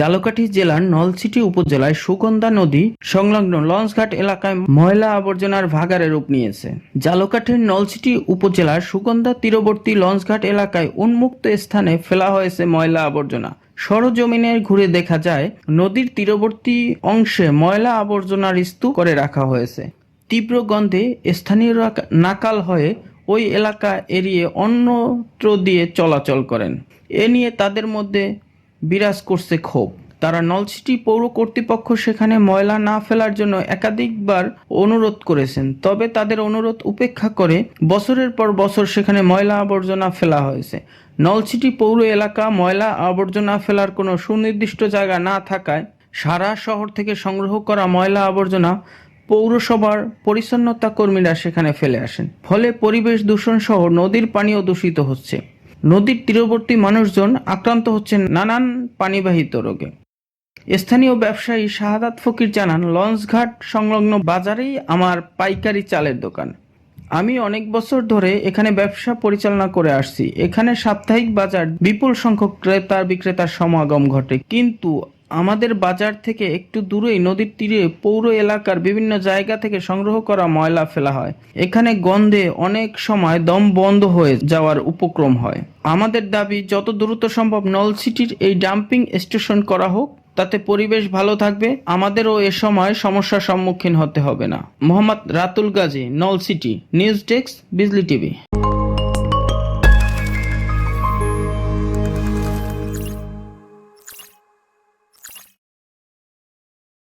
জালকাঠি জেলার নলছিটি উপজেলায় সুগন্ধা নদী সংলগ্ন লঞ্চঘাট এলাকায় ময়লা আবর্জনার ভাগারে রূপ নিয়েছে। জালকাঠির নলছিটি উপজেলার সুগন্ধা তীরবর্তী লঞ্চঘাট এলাকায় উন্মুক্ত স্থানে ফেলা হয়েছে ময়লা আবর্জনা। সরজমিনে ঘুরে দেখা যায়, নদীর তীরবর্তী অংশে ময়লা আবর্জনার স্তূপ করে রাখা হয়েছে। তীব্র গন্ধে স্থানীয়রা নাকাল হয়ে ওই এলাকা এড়িয়ে অন্যত্র দিয়ে চলাচল করেন। এ নিয়ে তাদের মধ্যে বিরাজ করছে ক্ষোভ। তারা নলছিটি পৌর কর্তৃপক্ষ সেখানে ময়লা না ফেলার জন্য একাধিকবার অনুরোধ করেছেন, তবে তাদের অনুরোধ উপেক্ষা করে বছরের পর বছর সেখানে ময়লা আবর্জনা ফেলা হয়েছে। নলছিটি পৌর এলাকা ময়লা আবর্জনা ফেলার কোনো সুনির্দিষ্ট জায়গা না থাকায় সারা শহর থেকে সংগ্রহ করা ময়লা আবর্জনা পৌরসভার পরিচ্ছন্নতা কর্মীরা সেখানে ফেলে আসেন। ফলে পরিবেশ দূষণ সহ নদীর পানিও দূষিত হচ্ছে। নদীর তীরবর্তী মানুষজন আক্রান্ত হচ্ছেন নানান পানিবাহিত রোগে। স্থানীয় ব্যবসায়ী শাহাদাত ফকির জানান, লঞ্চঘাট সংলগ্ন বাজারেই আমার পাইকারি চালের দোকান। আমি অনেক বছর ধরে এখানে ব্যবসা পরিচালনা করে আসছি। এখানে সাপ্তাহিক বাজার বিপুল সংখ্যক ক্রেতা বিক্রেতার সমাগম ঘটে। কিন্তু আমাদের বাজার থেকে একটু দূরেই নদীর তীরে পৌর এলাকার বিভিন্ন জায়গা থেকে সংগ্রহ করা ময়লা ফেলা হয়। এখানে গন্ধে অনেক সময় দম বন্ধ হয়ে যাওয়ার উপক্রম হয়। আমাদের দাবি, যত দ্রুত সম্ভব নলসিটির এই ডাম্পিং স্টেশন করা হোক, তাতে পরিবেশ ভালো থাকবে। আমাদেরও এ সময় সমস্যার সম্মুখীন হতে হবে না। মোহাম্মদ রাতুল গাজী নলসিটি নিউজ ডেস্ক, বিজলি টিভি।